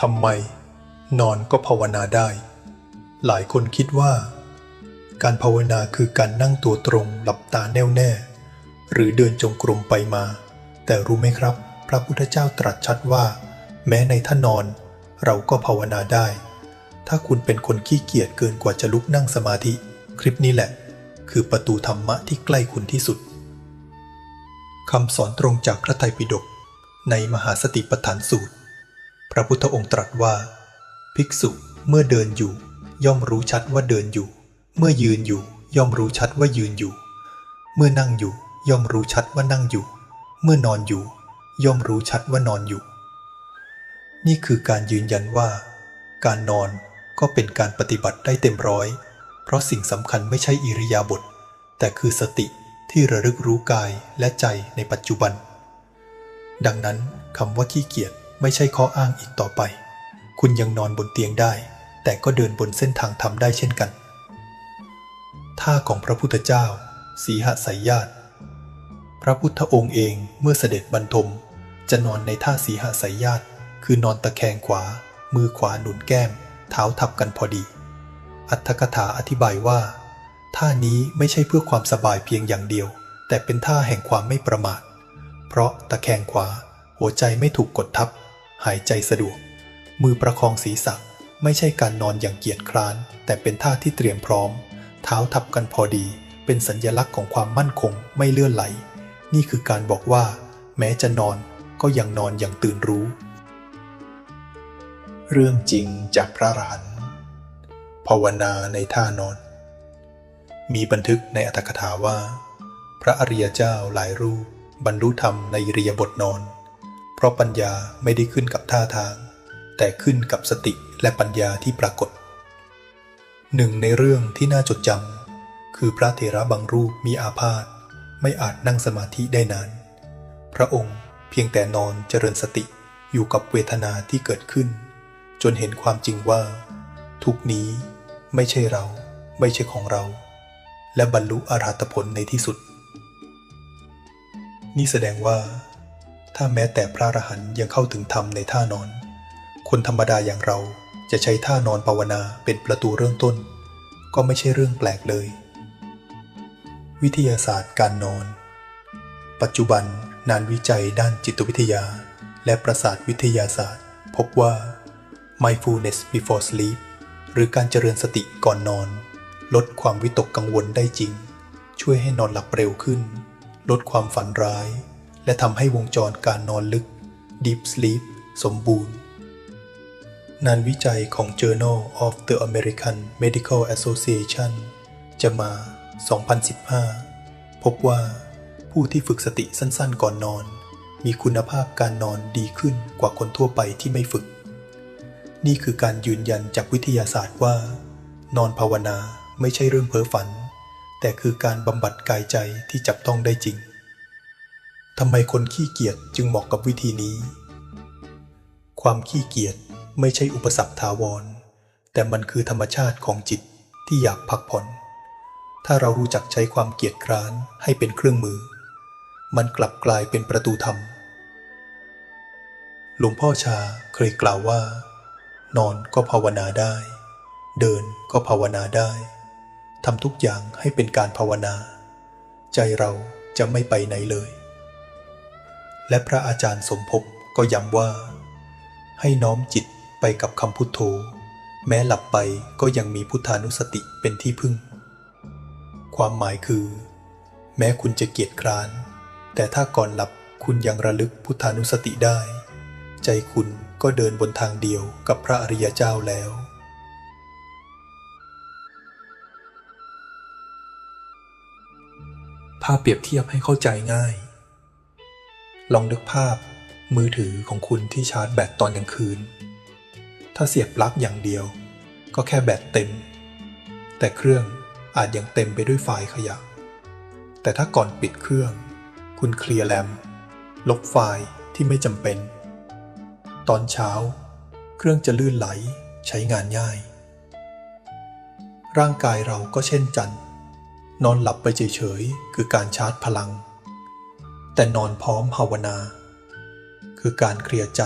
ทำไม นอนก็ภาวนาได้ หลายคนคิดว่า การภาวนาคือการนั่งตัวตรงหลับตาแน่วแน่ หรือเดินจงกรมไปมา แต่รู้ไหมครับ พระพุทธเจ้าตรัสชัดว่า แม้ในท่านอน เราก็ภาวนาได้ ถ้าคุณเป็นคนขี้เกียจเกินกว่าจะลุกนั่งสมาธิ คลิปนี้แหละ คือประตูธรรมะที่ใกล้คุณที่สุดคำสอนตรงจากพระไตรปิฎกในมหาสติปัฏฐานสูตร พระพุทธองค์ตรัสว่า ภิกษุเมื่อเดินอยู่ ย่อมรู้ชัดว่าเดินอยู่ เมื่อยืนอยู่ ย่อมรู้ชัดว่ายืนอยู่ เมื่อนั่งอยู่ ย่อมรู้ชัดว่านั่งอยู่ เมื่อนอนอยู่ ย่อมรู้ชัดว่านอนอยู่ นี่คือการยืนยันว่า การนอนก็เป็นการปฏิบัติได้เต็มร้อย เพราะสิ่งสำคัญไม่ใช่อิริยาบถแต่คือสติที่ระลึกรู้กายและใจในปัจจุบัน ดังนั้นคำว่าขี้เกียจ ไม่ใช่ข้ออ้างอีกต่อไป คุณยังนอนบนเตียงได้ แต่ก็เดินบนเส้นทางธรรมได้เช่นกัน ท่าของพระพุทธเจ้า สีหสายญาติ พระพุทธองค์เองเมื่อเสด็จบรรทม จะนอนในท่าสีหสายญาติ คือนอนตะแคงขวา มือขวาหนุนแก้ม เท้าทับกันพอดี อัตถกถาอธิบายว่า ท่านี้ไม่ใช่เพื่อความสบายเพียงอย่างเดียว แต่เป็นท่าแห่งความไม่ประมาท เพราะตะแคงขวาหัวใจไม่ถูกกดทับ หายใจสะดวก มือประคองศีรษะไม่ใช่การนอนอย่างเกียจคร้าน แต่เป็นท่าที่เตรียมพร้อม เท้าทับกันพอดี เป็นสัญญลักษณ์ของความมั่นคงไม่เลื่อนไหล นี่คือการบอกว่า แม้จะนอนก็ยังนอนอย่างตื่นรู้ เรื่องจริงจากพระอรหันต์ภาวนาในท่านอน มีบันทึกในอัตถกถาว่า พระอริยเจ้าหลายรูปบรรลุธรรมในอิริยบถนอน เพราะปัญญาไม่ได้ขึ้นกับท่าทาง แต่ขึ้นกับสติและปัญญาที่ปรากฏ หนึ่งในเรื่องที่น่าจดจำคือพระเถระบางรูปมีอาพาธไม่อาจนั่งสมาธิได้นาน พระองค์เพียงแต่นอนเจริญสติอยู่กับเวทนาที่เกิดขึ้น จนเห็นความจริงว่า ทุกนี้ไม่ใช่เราไม่ใช่ของเรา และบรรลุอรหัตผลในที่สุด นี่แสดงว่า ถ้าแม้แต่พระอรหันต์ยังเข้าถึงธรรมในท่านอน คนธรรมดาอย่างเราจะใช้ท่านอนภาวนาเป็นประตูเริ่มต้น ก็ไม่ใช่เรื่องแปลกเลย วิทยาศาสตร์การนอน ปัจจุบันงานวิจัยด้านจิตวิทยา และประสาทวิทยาศาสตร์ พบว่า mindfulness before sleep หรือการเจริญสติก่อนนอน ลดความวิตกกังวลได้จริง ช่วยให้นอนหลับเร็วขึ้น ลดความฝันร้าย และทำให้วงจรการนอนลึก deep sleep สมบูรณ์ งานวิจัยของ Journal of the American Medical Association จะมา 2015 พบว่าผู้ที่ฝึกสติสั้นๆก่อนนอน มีคุณภาพการนอนดีขึ้นกว่าคนทั่วไปที่ไม่ฝึก นี่คือการยืนยันจากวิทยาศาสตร์ว่า นอนภาวนาไม่ใช่เรื่องเพ้อฝัน แต่คือการบำบัดกายใจที่จับต้องได้จริง ทำไมคนขี้เกียจจึงเหมาะกับวิธีนี้ ความขี้เกียจไม่ใช่อุปสรรคถาวร แต่มันคือธรรมชาติของจิตที่อยากพักผ่อน ถ้าเรารู้จักใช้ความเกียจคร้านให้เป็นเครื่องมือ มันกลับกลายเป็นประตูธรรม หลวงพ่อชาเคยกล่าวว่า นอนก็ภาวนาได้ เดินก็ภาวนาได้ทำทุกอย่างให้เป็นการภาวนา ใจเราจะไม่ไปไหนเลย และพระอาจารย์สมภพก็ย้ำว่า ให้น้อมจิตไปกับคำพุทโธ แม้หลับไปก็ยังมีพุทธานุสติเป็นที่พึ่ง ความหมายคือ แม้คุณจะเกียจคร้าน แต่ถ้าก่อนหลับคุณยังระลึกพุทธานุสติได้ ใจคุณก็เดินบนทางเดียวกับพระอริยเจ้าแล้วภาพเปรียบเทียบให้เข้าใจง่าย ลองนึกภาพ มือถือของคุณที่ชาร์จแบตตอนกลางคืน ถ้าเสียบปลั๊กอย่างเดียว ก็แค่แบตเต็ม แต่เครื่องอาจยังเต็มไปด้วยไฟล์ขยะ แต่ถ้าก่อนปิดเครื่อง คุณเคลียร์แรม ลบไฟล์ที่ไม่จำเป็น ตอนเช้า เครื่องจะลื่นไหลใช้งานง่าย ร่างกายเราก็เช่นกันนอนหลับไปเฉยๆคือการชาร์จพลัง แต่นอนพร้อมภาวนา คือการเคลียร์ใจ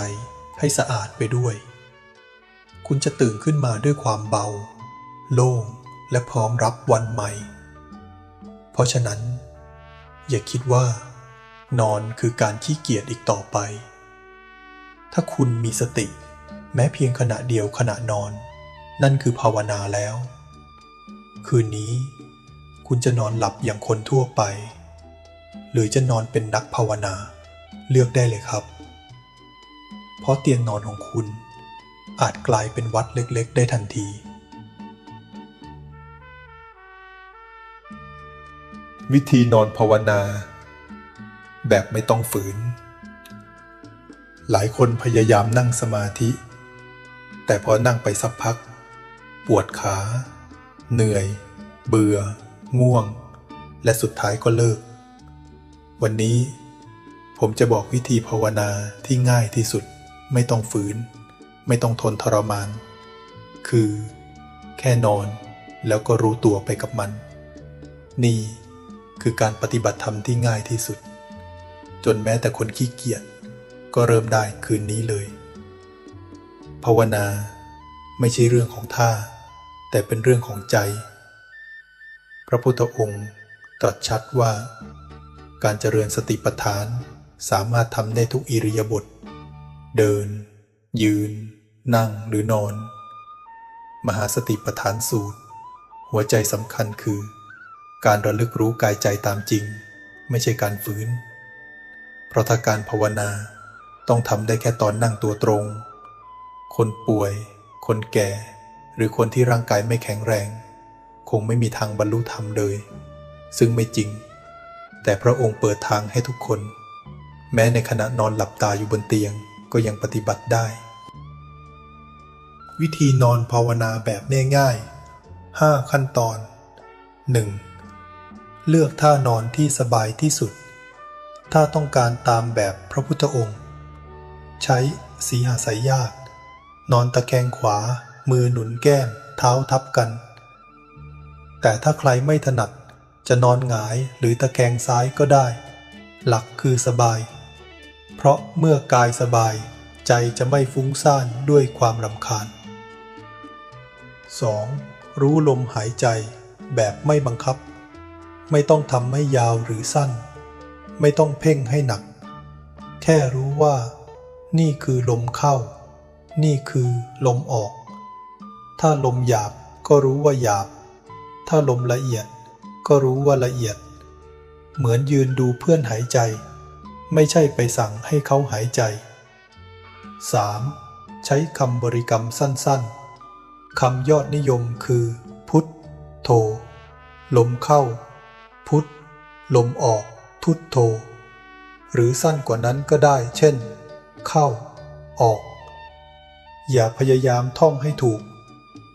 ให้สะอาดไปด้วย คุณจะตื่นขึ้นมาด้วยความเบา โล่งและพร้อมรับวันใหม่ เพราะฉะนั้น อย่าคิดว่า นอนคือการขี้เกียจอีกต่อไป ถ้าคุณมีสติ แม้เพียงขณะเดียวขณะนอน นั่นคือภาวนาแล้ว คืนนี้ คุณจะนอนหลับอย่างคนทั่วไป หรือจะนอนเป็นนักภาวนา เลือกได้เลยครับ เพราะเตียงนอนของคุณ อาจกลายเป็นวัดเล็กๆ ได้ทันที วิธีนอนภาวนา แบบไม่ต้องฝืน หลายคนพยายามนั่งสมาธิ แต่พอนั่งไปสักพัก ปวดขา เหนื่อย เบื่อ ง่วง และสุดท้ายก็เลิก วันนี้ผมจะบอกวิธีภาวนาที่ง่ายที่สุด ไม่ต้องฝืน ไม่ต้องทนทรมาน คือ แค่นอนแล้วก็รู้ตัวไปกับมัน นี่คือการปฏิบัติธรรมที่ง่ายที่สุด จนแม้แต่คนขี้เกียจก็เริ่มได้คืนนี้เลย ภาวนาไม่ใช่เรื่องของท่า แต่เป็นเรื่องของใจ พระพุทธองค์ตรัสชัดว่า การเจริญสติปัฏฐาน สามารถทำได้ทุกอิริยาบถ เดิน ยืน นั่งหรือนอน มหาสติปัฏฐานสูตร หัวใจสำคัญคือ การระลึกรู้กายใจตามจริง ไม่ใช่การฝืน เพราะถ้าการภาวนาต้องทำได้แค่ตอนนั่งตัวตรง คนป่วย คนแก่ หรือคนที่ร่างกายไม่แข็งแรง คงไม่มีทางบรรลุธรรมเลย ซึ่งไม่จริง แต่พระองค์เปิดทางให้ทุกคน แม้ในขณะนอนหลับตาอยู่บนเตียงก็ยังปฏิบัติได้ วิธีนอนภาวนาแบบง่ายๆ 5 ขั้นตอน 1. เลือกท่านอนที่สบายที่สุด ถ้าต้องการตามแบบพระพุทธองค์ ใช้สีหาสายญาตินอนตะแคงขวา มือหนุนแก้ม เท้าทับกัน แต่ถ้าใครไม่ถนัด จะนอนหงายหรือตะแคงซ้ายก็ได้ หลักคือสบาย เพราะเมื่อกายสบายใจจะไม่ฟุ้งซ่านด้วยความรำคาญ 2. รู้ลมหายใจแบบไม่บังคับ ไม่ต้องทำให้ยาวหรือสั้น ไม่ต้องเพ่งให้หนัก แค่รู้ว่า นี่คือลมเข้า นี่คือลมออก ถ้าลมหยาบก็รู้ว่าหยาบ ถ้าลมละเอียด ก็รู้ว่าละเอียด เหมือนยืนดูเพื่อนหายใจ ไม่ใช่ไปสั่งให้เขาหายใจ 3. ใช้คำบริกรรมสั้นๆคำยอดนิยมคือ พุทธโธลมเข้า พุทธลมออกทุตโธหรือสั้นกว่านั้นก็ได้ เช่น เข้า ออก อย่าพยายามท่องให้ถูก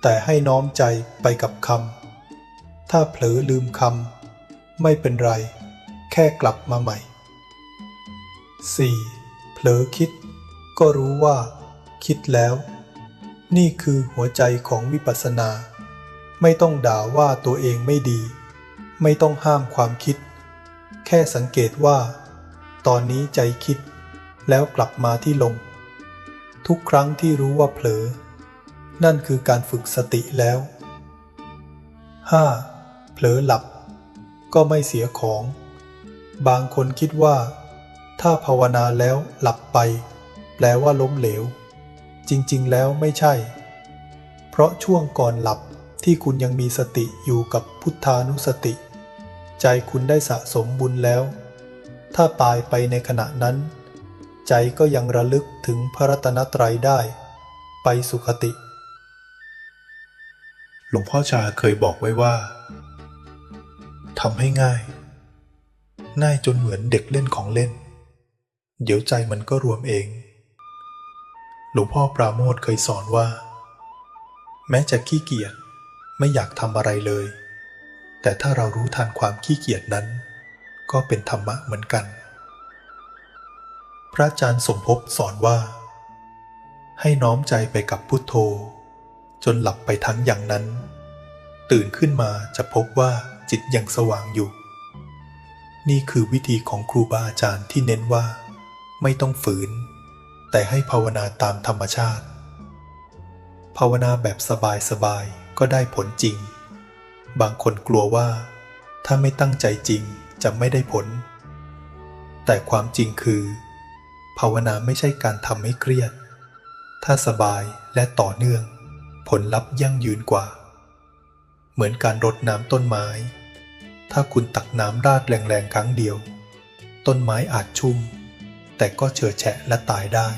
แต่ให้น้อมใจไปกับคำ ถ้าเผลอลืมคำไม่เป็นไร แค่กลับมาใหม่ 4. เผลอคิด ก็รู้ว่า คิดแล้ว นี่คือหัวใจของวิปัสสนา ไม่ต้องด่าว่าตัวเองไม่ดี ไม่ต้องห้ามความคิด แค่สังเกตว่า ตอนนี้ใจคิด แล้วกลับมาที่ลม ทุกครั้งที่รู้ว่าเผลอ นั่นคือการฝึกสติแล้ว 5. เผลอหลับ ก็ไม่เสียของ บางคนคิดว่า ถ้าภาวนาแล้วหลับไป แปลว่าล้มเหลว จริงๆ แล้วไม่ใช่ เพราะช่วงก่อนหลับที่คุณยังมีสติอยู่กับพุทธานุสติ ใจคุณได้สะสมบุญแล้ว ถ้าตายไปในขณะนั้น ใจก็ยังระลึกถึงพระรัตนตรัยได้ ไปสุคติ หลวงพ่อชาเคยบอกไว้ว่า ทำให้ง่าย ง่ายจนเหมือนเด็กเล่นของเล่น เดี๋ยวใจมันก็รวมเอง หลวงพ่อปราโมทเคยสอนว่า แม้จะขี้เกียจไม่อยากทำอะไรเลย แต่ถ้าเรารู้ทันความขี้เกียจนั้น ก็เป็นธรรมะเหมือนกัน พระอาจารย์สมภพสอนว่า ให้น้อมใจไปกับพุทโธ จนหลับไปทั้งอย่างนั้น ตื่นขึ้นมาจะพบว่า จิตยังสว่างอยู่ นี่คือวิธีของครูบาอาจารย์ที่เน้นว่า ไม่ต้องฝืน แต่ให้ภาวนาตามธรรมชาติ ภาวนาแบบสบายๆก็ได้ผลจริง บางคนกลัวว่า ถ้าไม่ตั้งใจจริงจะไม่ได้ผล แต่ความจริงคือ ภาวนาไม่ใช่การทำให้เครียด ถ้าสบายและต่อเนื่อง ผลลัพธ์ยั่งยืนกว่า เหมือนการรดน้ำต้นไม้ ถ้าคุณตักน้ำราดแรงๆครั้งเดียว ต้นไม้อาจชุ่ม แต่ก็เฉอแฉะและตายได้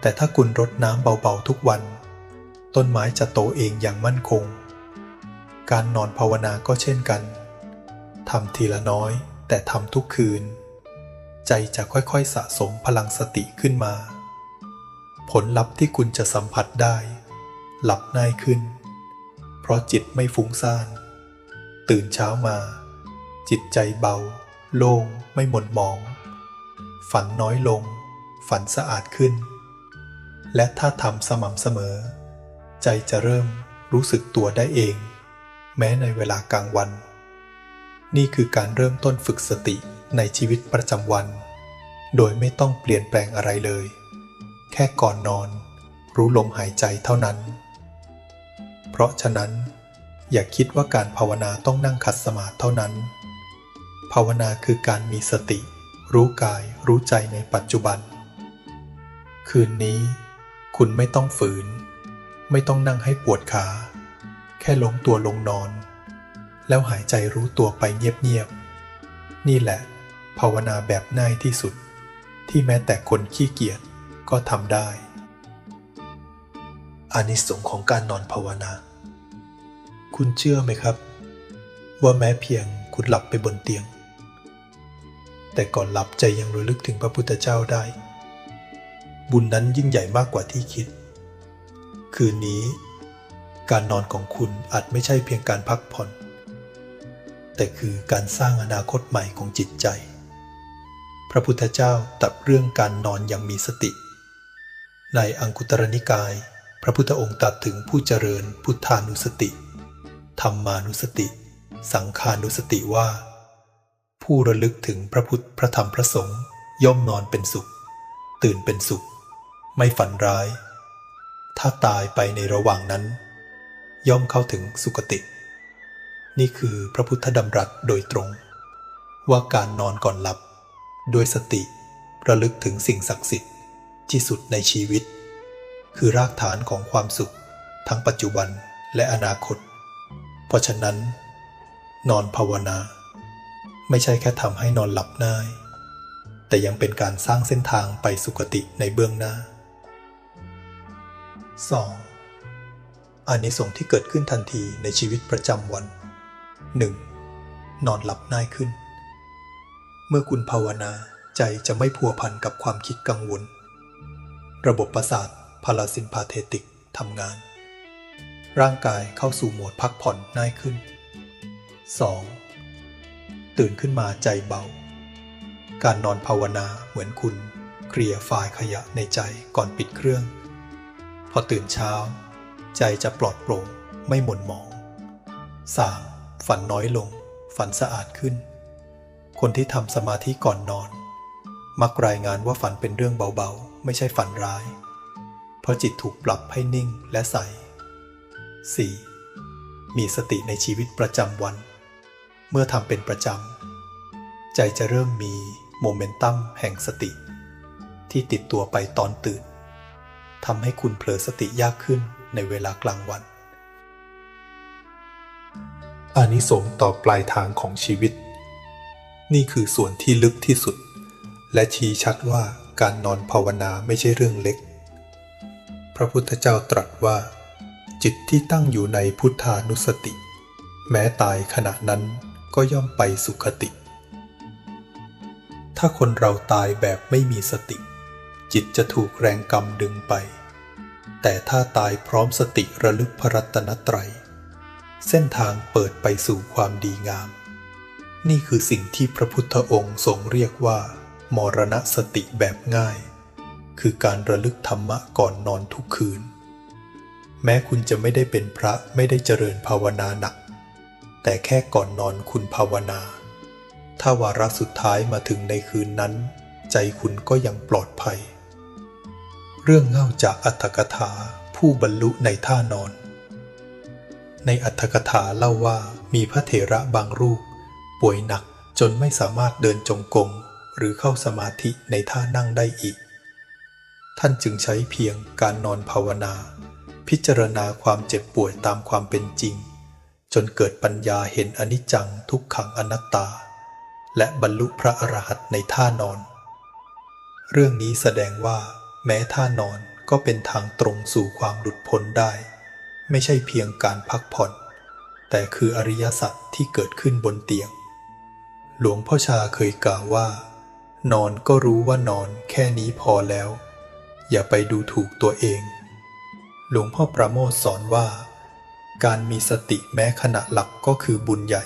แต่ถ้าคุณรดน้ำเบาๆทุกวัน ต้นไม้จะโตเองอย่างมั่นคง การนอนภาวนาก็เช่นกันทำทีละน้อย แต่ทำทุกคืน ใจจะค่อยๆสะสมพลังสติขึ้นมา ผลลัพธ์ที่คุณจะสัมผัสได้ หลับง่ายขึ้น เพราะจิตไม่ฟุ้งซ่าน ตื่นเช้ามา จิตใจเบา โล่งไม่หม่นหมอง ฝันน้อยลง ฝันสะอาดขึ้น และถ้าทำสม่ำเสมอ ใจจะเริ่มรู้สึกตัวได้เอง แม้ในเวลากลางวัน นี่คือการเริ่มต้นฝึกสติในชีวิตประจำวัน โดยไม่ต้องเปลี่ยนแปลงอะไรเลย แค่ก่อนนอน รู้ลมหายใจเท่านั้น เพราะฉะนั้น อย่าคิดว่าการภาวนาต้องนั่งขัดสมาธิเท่านั้น ภาวนาคือการมีสติ รู้กายรู้ใจในปัจจุบัน คืนนี้ คุณไม่ต้องฝืน ไม่ต้องนั่งให้ปวดขา แค่ล้มตัวลงนอน แล้วหายใจรู้ตัวไปเงียบๆ นี่แหละ ภาวนาแบบง่ายที่สุด ที่แม้แต่คนขี้เกียจก็ทำได้อานิสงส์ของการนอนภาวนา คุณเชื่อไหมครับ ว่าแม้เพียงคุณหลับไปบนเตียง แต่ก่อนหลับใจยังระลึกถึงพระพุทธเจ้าได้ บุญนั้นยิ่งใหญ่มากกว่าที่คิด คืนนี้ การนอนของคุณอาจไม่ใช่เพียงการพักผ่อน แต่คือการสร้างอนาคตใหม่ของจิตใจ พระพุทธเจ้าตรัสเรื่องการนอนอย่างมีสติ ในอังคุตรนิกายพระพุทธองค์ตรัสถึงผู้เจริญพุทธานุสติ ธรรมานุสติ สังขานุสติว่า ผู้ระลึกถึงพระพุทธพระธรรมพระสงฆ์ย่อมนอนเป็นสุข ตื่นเป็นสุข ไม่ฝันร้าย ถ้าตายไปในระหว่างนั้น ย่อมเข้าถึงสุคติ นี่คือพระพุทธดำรัสโดยตรง ว่าการนอนก่อนหลับ โดยสติระลึกถึงสิ่งศักดิ์สิทธิ์ที่สุดในชีวิต คือรากฐานของความสุขทั้งปัจจุบันและอนาคต เพราะฉะนั้น นอนภาวนา ไม่ใช่แค่ทำให้นอนหลับง่ายแต่ยังเป็นการสร้างเส้นทางไปสุคติในเบื้องหน้า 2. อานิสงส์ที่เกิดขึ้นทันทีในชีวิตประจำวัน 1. นอนหลับง่ายขึ้น เมื่อคุณภาวนาใจจะไม่พัวพันกับความคิดกังวล ระบบประสาทพาราซิมพาเทติกทำงาน ร่างกายเข้าสู่โหมดพักผ่อนง่ายขึ้น 2. ตื่นขึ้นมาใจเบา การนอนภาวนาเหมือนคุณ เคลียร์ไฟล์ขยะในใจก่อนปิดเครื่อง พอตื่นเช้า ใจจะปลอดโปร่งไม่หม่นหมอง 3. ฝันน้อยลง ฝันสะอาดขึ้น คนที่ทำสมาธิก่อนนอน มักรายงานว่าฝันเป็นเรื่องเบาๆ ไม่ใช่ฝันร้าย เพราะจิตถูกปรับให้นิ่งและใส 4. มีสติในชีวิตประจำวัน เมื่อทำเป็นประจำ ใจจะเริ่มมีโมเมนตัมแห่งสติ ที่ติดตัวไปตอนตื่นทำให้คุณเผลอสติยากขึ้นในเวลากลางวันอานิสงส์ต่อปลายทางของชีวิต นี่คือส่วนที่ลึกที่สุด และชี้ชัดว่าการนอนภาวนาไม่ใช่เรื่องเล็ก พระพุทธเจ้าตรัสว่า จิตที่ตั้งอยู่ในพุทธานุสติ แม้ตายขณะนั้นก็ย่อมไปสุคติ ถ้าคนเราตายแบบไม่มีสติ จิตจะถูกแรงกรรมดึงไป แต่ถ้าตายพร้อมสติระลึกพระรัตนตรัย เส้นทางเปิดไปสู่ความดีงาม นี่คือสิ่งที่พระพุทธองค์ทรงเรียกว่า มรณสติแบบง่าย คือการระลึกธรรมะก่อนนอนทุกคืน แม้คุณจะไม่ได้เป็นพระไม่ได้เจริญภาวนาหนัก แต่แค่ก่อนนอนคุณภาวนา ถ้าวาระสุดท้ายมาถึงในคืนนั้น ใจคุณก็ยังปลอดภัย เรื่องเล่าจากอัตถกถาผผู้บรรลุในท่านอน ในอัตถกถาเล่าว่ามีพระเถระบางรูป ป่วยหนักจนไม่สามารถเดินจงกรมหรือเข้าสมาธิในท่านั่งได้อีก ท่านจึงใช้เพียงการนอนภาวนา พิจารณาความเจ็บป่วยตามความเป็นจริง จนเกิดปัญญาเห็นอนิจจังทุกขังอนัตตา และบรรลุพระอรหันต์ในท่านอน เรื่องนี้แสดงว่า แม้ท่านอนก็เป็นทางตรงสู่ความหลุดพ้นได้ ไม่ใช่เพียงการพักผ่อน แต่คืออริยสัจที่เกิดขึ้นบนเตียง หลวงพ่อชาเคยกล่าวว่า นอนก็รู้ว่านอนแค่นี้พอแล้ว อย่าไปดูถูกตัวเอง หลวงพ่อประโมทสอนว่า การมีสติแม้ขณะหลับก็คือบุญใหญ่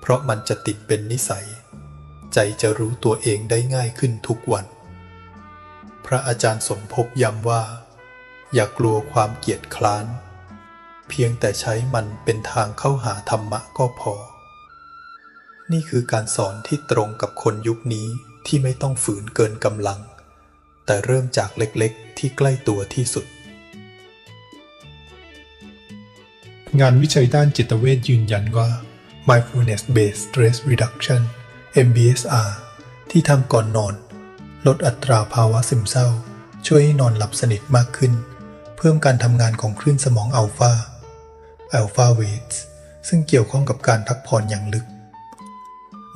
เพราะมันจะติดเป็นนิสัย ใจจะรู้ตัวเองได้ง่ายขึ้นทุกวัน พระอาจารย์สมภพย้ำว่า อย่ากลัวความเกียจคร้าน เพียงแต่ใช้มันเป็นทางเข้าหาธรรมะก็พอ นี่คือการสอนที่ตรงกับคนยุคนี้ที่ไม่ต้องฝืนเกินกำลัง แต่เริ่มจากเล็กๆที่ใกล้ตัวที่สุด งานวิจัยด้านจิตเวชยืนยันว่า mindfulness based stress reduction MBSR ที่ทำก่อนนอน ลดอัตราภาวะซึมเศร้า ช่วยให้นอนหลับสนิทมากขึ้น เพิ่มการทำงานของคลื่นสมองอัลฟาอัลฟาเวทซึ่งเกี่ยวข้องกับการพักผ่อนอย่างลึก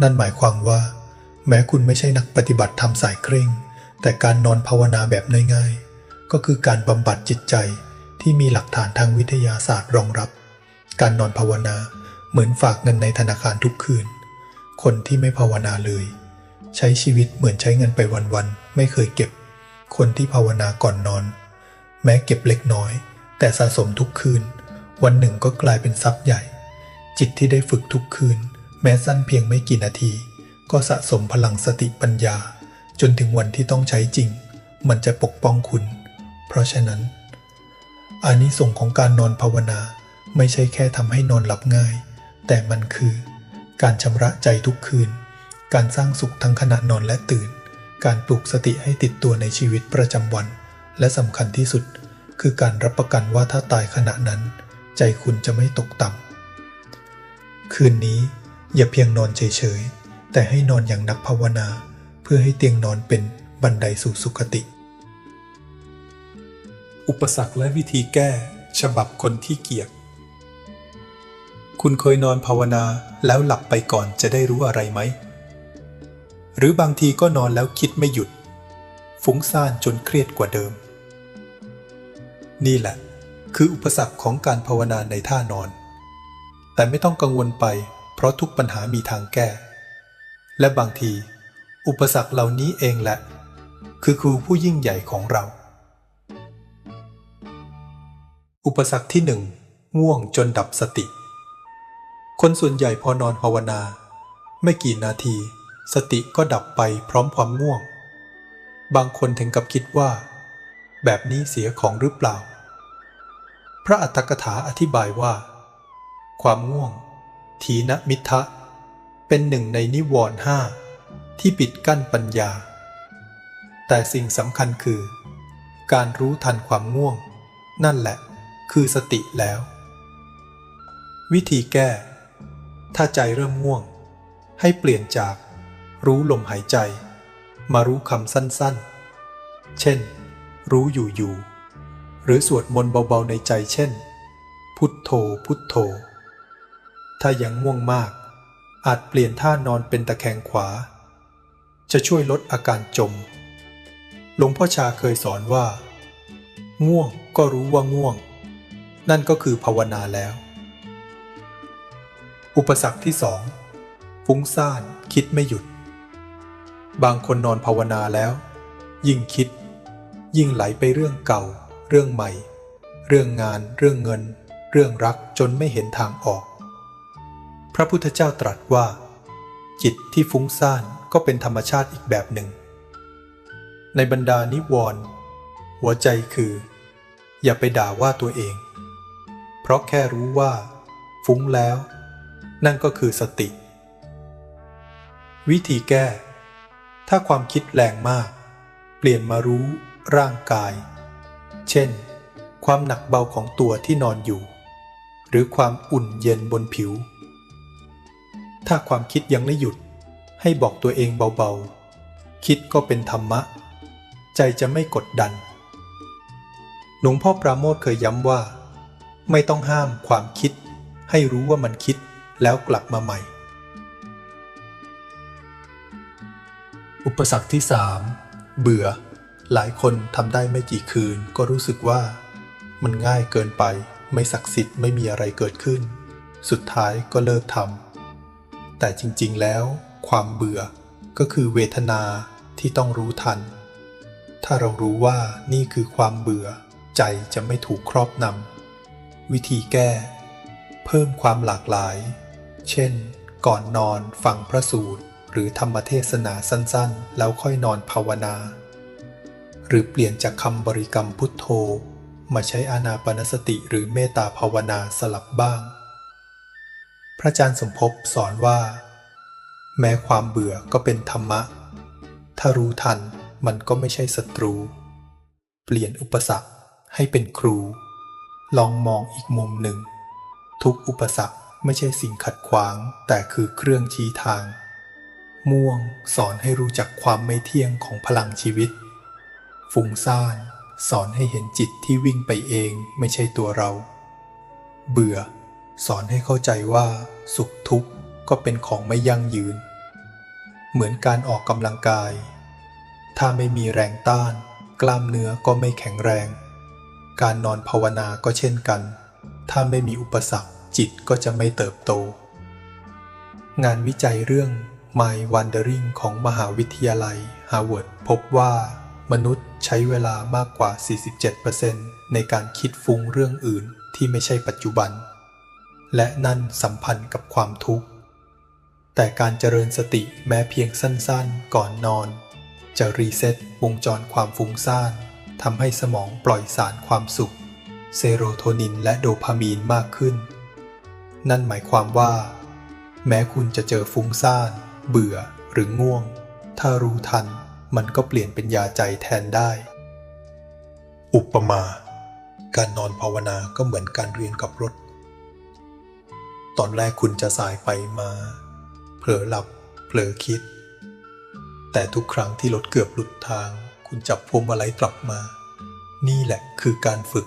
นั่นหมายความว่า แม้คุณไม่ใช่นักปฏิบัติทำสายเคร่ง แต่การนอนภาวนาแบบง่ายๆ ก็คือการบำบัดจิตใจที่มีหลักฐานทางวิทยาศาสตร์รองรับ การนอนภาวนาเหมือนฝากเงินในธนาคารทุกคืน คนที่ไม่ภาวนาเลย ใช้ชีวิตเหมือนใช้เงินไปวันๆไม่เคยเก็บ คนที่ภาวนาก่อนนอน แม้เก็บเล็กน้อย แต่สะสมทุกคืน วันหนึ่งก็กลายเป็นทรัพย์ใหญ่ จิตที่ได้ฝึกทุกคืน แม้สั้นเพียงไม่กี่นาที ก็สะสมพลังสติปัญญา จนถึงวันที่ต้องใช้จริง มันจะปกป้องคุณ เพราะฉะนั้นอานิสงส์ของการนอนภาวนา ไม่ใช่แค่ทำให้นอนหลับง่าย แต่มันคือ การชำระใจทุกคืน การสร้างสุขทั้งขณะนอนและตื่น การปลุกสติให้ติดตัวในชีวิตประจำวัน และสำคัญที่สุด คือการรับประกันว่าถ้าตายขณะนั้น ใจคุณจะไม่ตกต่ำคืนนี้อย่าเพียงนอนเฉยๆ แต่ให้นอนอย่างนักภาวนา เพื่อให้เตียงนอนเป็นบันไดสู่สุคติ อุปสรรคและวิธีแก้ ฉบับคนที่เกียจ คุณเคยนอนภาวนาแล้วหลับไปก่อนจะได้รู้อะไรไหม หรือบางทีก็นอนแล้วคิดไม่หยุด ฟุ้งซ่านจนเครียดกว่าเดิม นี่แหละ คืออุปสรรคของการภาวนาในท่านอน แต่ไม่ต้องกังวลไป เพราะทุกปัญหามีทางแก้ และบางที อุปสรรคเหล่านี้เองแหละ คือครูผู้ยิ่งใหญ่ของเรา อุปสรรคที่หนึ่งง่วงจนดับสติ คนส่วนใหญ่พอนอนภาวนา ไม่กี่นาที สติก็ดับไปพร้อมความง่วง บางคนถึงกับคิดว่า แบบนี้เสียของหรือเปล่า พระอัตถกถาอธิบายว่า ความง่วง ทีนมิทะ เป็นหนึ่งในนิวรณ์ห้าที่ปิดกั้นปัญญา แต่สิ่งสำคัญคือ การรู้ทันความง่วง นั่นแหละ คือสติแล้ว วิธีแก้ ถ้าใจเริ่มง่วง ให้เปลี่ยนจากรู้ลมหายใจ มารู้คำสั้นๆ เช่น รู้อยู่อยู่ๆหรือสวดมนต์เบาๆในใจเช่น พุทโธพุทโธ ถ้ายังง่วงมาก อาจเปลี่ยนท่านอนเป็นตะแคงขวา จะช่วยลดอาการจม หลวงพ่อชาเคยสอนว่า ง่วงก็รู้ว่าง่วง นั่นก็คือภาวนาแล้ว อุปสรรคที่สองฟุ้งซ่านคิดไม่หยุด บางคนนอนภาวนาแล้ว ยิ่งคิด ยิ่งไหลไปเรื่องเก่า เรื่องใหม่ เรื่องงาน เรื่องเงิน เรื่องรักจนไม่เห็นทางออก พระพุทธเจ้าตรัสว่า จิตที่ฟุ้งซ่านก็เป็นธรรมชาติอีกแบบหนึ่ง ในบรรดานิวรณ์หัวใจคือ อย่าไปด่าว่าตัวเอง เพราะแค่รู้ว่า ฟุ้งแล้ว นั่นก็คือสติ วิธีแก้ ถ้าความคิดแรงมาก เปลี่ยนมารู้ร่างกาย เช่น ความหนักเบาของตัวที่นอนอยู่ หรือความอุ่นเย็นบนผิว ถ้าความคิดยังไม่หยุด ให้บอกตัวเองเบาๆ คิดก็เป็นธรรมะ ใจจะไม่กดดัน หลวงพ่อปราโมทเคยย้ำว่า ไม่ต้องห้ามความคิด ให้รู้ว่ามันคิด แล้วกลับมาใหม่ อุปสรรคที่ 3 เบื่อ หลายคนทำได้ไม่กี่คืนก็รู้สึกว่า มันง่ายเกินไป ไม่ศักดิ์สิทธิ์ไม่มีอะไรเกิดขึ้น สุดท้ายก็เลิกทำแต่จริงๆแล้ว ความเบื่อก็คือเวทนาที่ต้องรู้ทัน ถ้าเรารู้ว่านี่คือความเบื่อ ใจจะไม่ถูกครอบนำวิธีแก้ เพิ่มความหลากหลาย เช่น ก่อนนอนฟังพระสูตร หรือธรรมเทศนาสั้นๆ แล้วค่อยนอนภาวนา หรือเปลี่ยนจากคำบริกรรมพุทโธ มาใช้อานาปนสติหรือเมตตาภาวนาสลับบ้าง พระอาจารย์สมภพสอนว่า แม้ความเบื่อก็เป็นธรรมะ ถ้ารู้ทันมันก็ไม่ใช่ศัตรู เปลี่ยนอุปสรรคให้เป็นครู ลองมองอีกมุมหนึ่ง ทุกอุปสรรค ไม่ใช่สิ่งขัดขวาง แต่คือเครื่องชี้ทาง ม่วงสอนให้รู้จักความไม่เที่ยงของพลังชีวิต ฟุ้งซ่านสอนให้เห็นจิตที่วิ่งไปเองไม่ใช่ตัวเรา เบื่อ สอนให้เข้าใจว่า สุขทุกข์ก็เป็นของไม่ยั่งยืน เหมือนการออกกำลังกาย ถ้าไม่มีแรงต้าน กล้ามเนื้อก็ไม่แข็งแรง การนอนภาวนาก็เช่นกัน ถ้าไม่มีอุปสรรค จิตก็จะไม่เติบโต งานวิจัยเรื่อง My Wandering ของมหาวิทยาลัยฮาร์วาร์ดพบว่ามนุษย์ใช้เวลามากกว่า 47%ในการคิดฟุ้งเรื่องอื่นที่ไม่ใช่ปัจจุบัน และนั่นสัมพันธ์กับความทุกข์ แต่การเจริญสติแม้เพียงสั้นๆ ก่อนนอน จะรีเซ็ตวงจรความฟุ้งซ่านทำให้สมองปล่อยสารความสุข เซโรโทนินและโดพามีนมากขึ้น นั่นหมายความว่า แม้คุณจะเจอฟุ้งซ่าน เบื่อหรือง่วง ถ้ารู้ทันมันก็เปลี่ยนเป็นยาใจแทนได้ อุปมา การนอนภาวนาก็เหมือนการเรียนกับรถ ตอนแรกคุณจะสายไปมา เผลอหลับ เผลอคิด แต่ทุกครั้งที่รถเกือบหลุดทาง คุณจับพวงมาลัยกลับมา นี่แหละคือการฝึก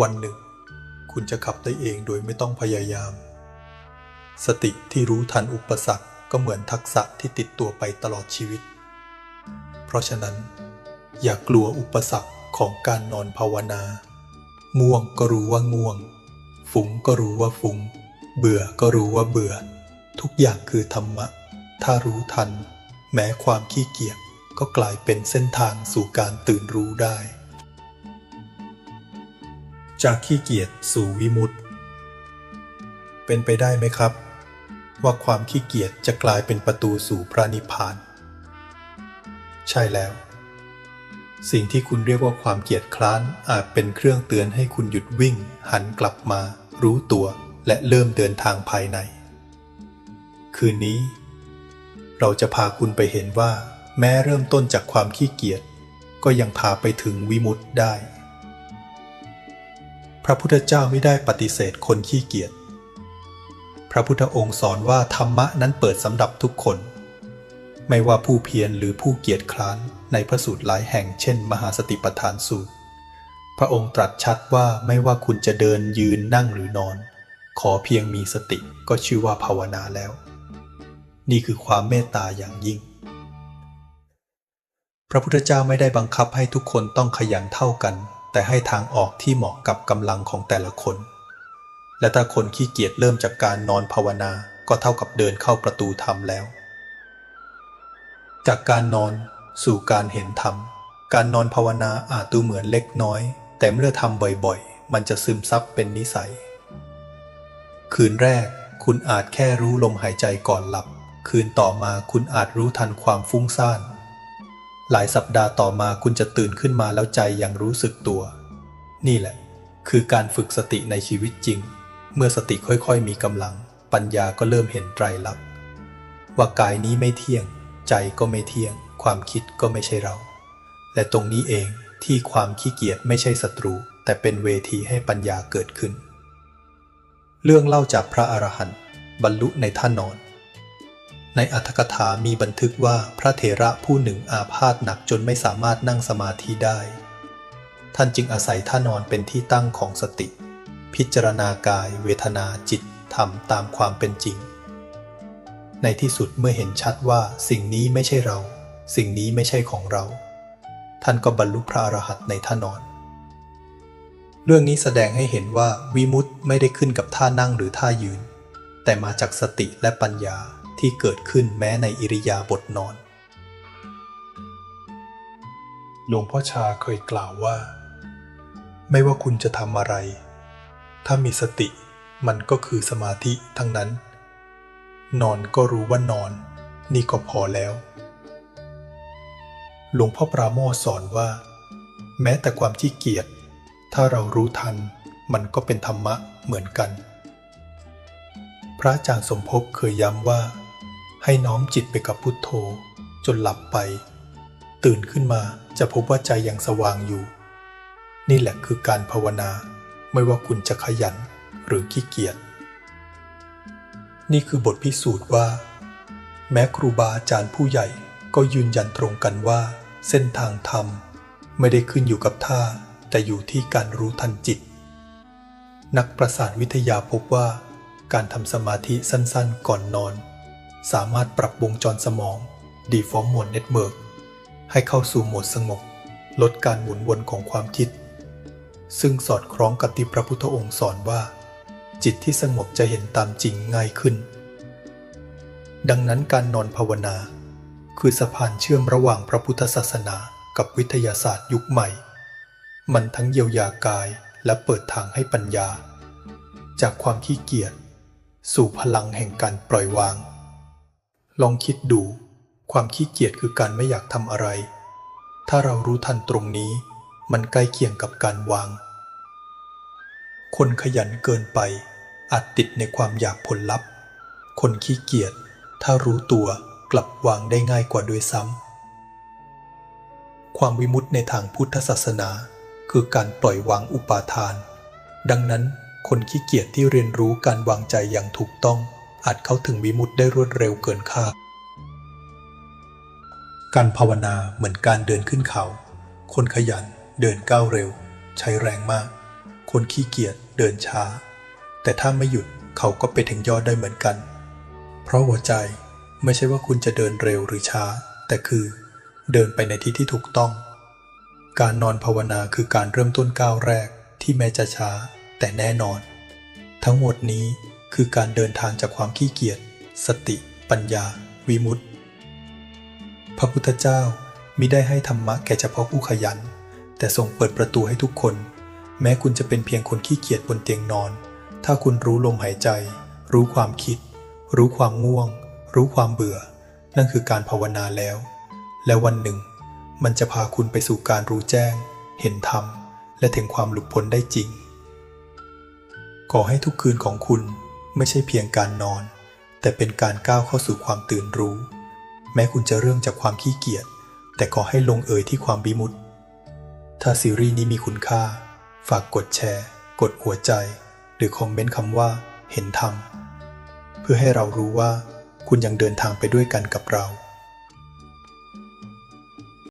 วันหนึ่ง คุณจะขับได้เองโดยไม่ต้องพยายาม สติที่รู้ทันอุปสรรคก็เหมือนทักษะที่ติดตัวไปตลอดชีวิต เพราะฉะนั้น อย่ากลัวอุปสรรคของการนอนภาวนา ง่วงก็รู้ว่าง่วง ฟุ้งก็รู้ว่าฟุ้ง เบื่อก็รู้ว่าเบื่อ ทุกอย่างคือธรรมะ ถ้ารู้ทัน แม้ความขี้เกียจก็กลายเป็นเส้นทางสู่การตื่นรู้ได้ จากขี้เกียจสู่วิมุตติเป็นไปได้ไหมครับ ว่าความขี้เกียจจะกลายเป็นประตูสู่พระนิพพาน ใช่แล้ว สิ่งที่คุณเรียกว่าความเกียจคร้านอาจเป็นเครื่องเตือนให้คุณหยุดวิ่ง หันกลับมา รู้ตัวและเริ่มเดินทางภายใน คืนนี้ เราจะพาคุณไปเห็นว่า แม้เริ่มต้นจากความขี้เกียจก็ยังพาไปถึงวิมุตติได้ พระพุทธเจ้าไม่ได้ปฏิเสธคนขี้เกียจ พระพุทธองค์สอนว่าธรรมะนั้นเปิดสำหรับทุกคน ไม่ว่าผู้เพียรหรือผู้เกียจคร้านในพระสูตรหลายแห่งเช่น มหาสติปัฏฐานสูตร พระองค์ตรัสชัดว่าไม่ว่าคุณจะเดินยืนนั่งหรือนอน ขอเพียงมีสติก็ชื่อว่าภาวนาแล้ว นี่คือความเมตตาอย่างยิ่ง พระพุทธเจ้าไม่ได้บังคับให้ทุกคนต้องขยันเท่ากัน แต่ให้ทางออกที่เหมาะกับกำลังของแต่ละคน และถ้าคนขี้เกียจเริ่มจากการนอนภาวนา ก็เท่ากับเดินเข้าประตูธรรมแล้ว จากการนอนสู่การเห็นธรรม การนอนภาวนาอาจดูเหมือนเล็กน้อย แต่เมื่อทำบ่อยๆ มันจะซึมซับเป็นนิสัย คืนแรกคุณอาจแค่รู้ลมหายใจก่อนหลับ คืนต่อมาคุณอาจรู้ทันความฟุ้งซ่าน หลายสัปดาห์ต่อมาคุณจะตื่นขึ้นมาแล้วใจยังรู้สึกตัว นี่แหละ คือการฝึกสติในชีวิตจริง เมื่อสติค่อยๆ มีกำลัง ปัญญาก็เริ่มเห็นไตรลักษณ์ว่ากายนี้ไม่เที่ยง ใจก็ไม่เที่ยง ความคิดก็ไม่ใช่เรา และตรงนี้เองที่ความขี้เกียจไม่ใช่ศัตรู แต่เป็นเวทีให้ปัญญาเกิดขึ้น เรื่องเล่าจากพระอรหันต์บรรลุในท่านอน ในอัตถกถามีบันทึกว่าพระเถระผู้หนึ่งอาพาธหนักจนไม่สามารถนั่งสมาธิได้ ท่านจึงอาศัยท่านอนเป็นที่ตั้งของสติ พิจารณากาย เวทนาจิตธรรมตามความเป็นจริง ในที่สุดเมื่อเห็นชัดว่าสิ่งนี้ไม่ใช่เรา สิ่งนี้ไม่ใช่ของเรา ท่านก็บรรลุพระอรหันต์ในท่านอน เรื่องนี้แสดงให้เห็นว่าวิมุตติไม่ได้ขึ้นกับท่านั่งหรือท่ายืน แต่มาจากสติและปัญญา ที่เกิดขึ้นแม้ในอิริยาบถนอน หลวงพ่อชาเคยกล่าวว่า ไม่ว่าคุณจะทำอะไร ถ้ามีสติมันก็คือสมาธิทั้งนั้น นอนก็รู้ว่านอน นี่ก็พอแล้ว หลวงพ่อปราโมทสอนว่า แม้แต่ความขี้เกียจถ้าเรารู้ทัน มันก็เป็นธรรมะเหมือนกัน พระอาจารย์สมภพเคยย้ำว่า ให้น้อมจิตไปกับพุทโธ จนหลับไป ตื่นขึ้นมาจะพบว่าใจยังสว่างอยู่ นี่แหละคือการภาวนา ไม่ว่าคุณจะขยันหรือขี้เกียจ นี่คือบทพิสูจน์ว่า แม้ครูบาอาจารย์ผู้ใหญ่ก็ยืนยันตรงกันว่า เส้นทางธรรม ไม่ได้ขึ้นอยู่กับท่า แต่อยู่ที่การรู้ทันจิต นักประสาทวิทยาพบว่า การทำสมาธิสั้นๆ ก่อนนอน สามารถปรับวงจรสมอง Default Mode Network ให้เข้าสู่โหมดสงบ ลดการหมุนวนของความคิด ซึ่งสอดคล้องกับที่พระพุทธองค์สอนว่า จิตที่สงบจะเห็นตามจริงง่ายขึ้น ดังนั้นการนอนภาวนา คือสะพานเชื่อมระหว่างพระพุทธศาสนากับวิทยาศาสตร์ยุคใหม่ มันทั้งเยียวยากายและเปิดทางให้ปัญญา จากความขี้เกียจสู่พลังแห่งการปล่อยวาง ลองคิดดู ความขี้เกียจคือการไม่อยากทำอะไร ถ้าเรารู้ทันตรงนี้ มันใกล้เคียงกับการวาง คนขยันเกินไป อาจติดในความอยากผลลัพธ์ คนขี้เกียจถ้ารู้ตัวกลับวางได้ง่ายกว่าด้วยซ้ำ ความวิมุตติในทางพุทธศาสนา คือการปล่อยวางอุปาทาน ดังนั้นคนขี้เกียจที่เรียนรู้การวางใจอย่างถูกต้อง อาจเข้าถึงวิมุติได้รวดเร็วเกินคาด การภาวนาเหมือนการเดินขึ้นเขา คนขยันเดินก้าวเร็ว ใช้แรงมาก คนขี้เกียจเดินช้า แต่ถ้าไม่หยุดเขาก็ไปถึงยอดได้เหมือนกัน เพราะหัวใจไม่ใช่ว่าคุณจะเดินเร็วหรือช้า แต่คือเดินไปในที่ที่ถูกต้อง การนอนภาวนาคือการเริ่มต้นก้าวแรกที่แม้จะช้า แต่แน่นอน ทั้งหมดนี้ คือการเดินทางจากความขี้เกียจ สติ ปัญญา วิมุตติ พระพุทธเจ้ามิได้ให้ธรรมะแก่เฉพาะผู้ขยัน แต่ทรงเปิดประตูให้ทุกคน แม้คุณจะเป็นเพียงคนขี้เกียจบนเตียงนอน ถ้าคุณรู้ลมหายใจ รู้ความคิด รู้ความง่วง รู้ความเบื่อ นั่นคือการภาวนาแล้ว และวันหนึ่ง มันจะพาคุณไปสู่การรู้แจ้ง เห็นธรรม และถึงความหลุดพ้นได้จริง ขอให้ทุกคืนของคุณ ไม่ใช่เพียงการนอน แต่เป็นการก้าวเข้าสู่ความตื่นรู้ แม้คุณจะเริ่มจากความขี้เกียจแต่ขอให้ลงเอยที่ความบิมุตถ้าซีรีส์นี้มีคุณค่า ฝากกดแชร์ กดหัวใจ หรือคอมเมนต์คำว่า เห็นธรรมเพื่อให้เรารู้ว่า คุณยังเดินทางไปด้วยกันกับเรา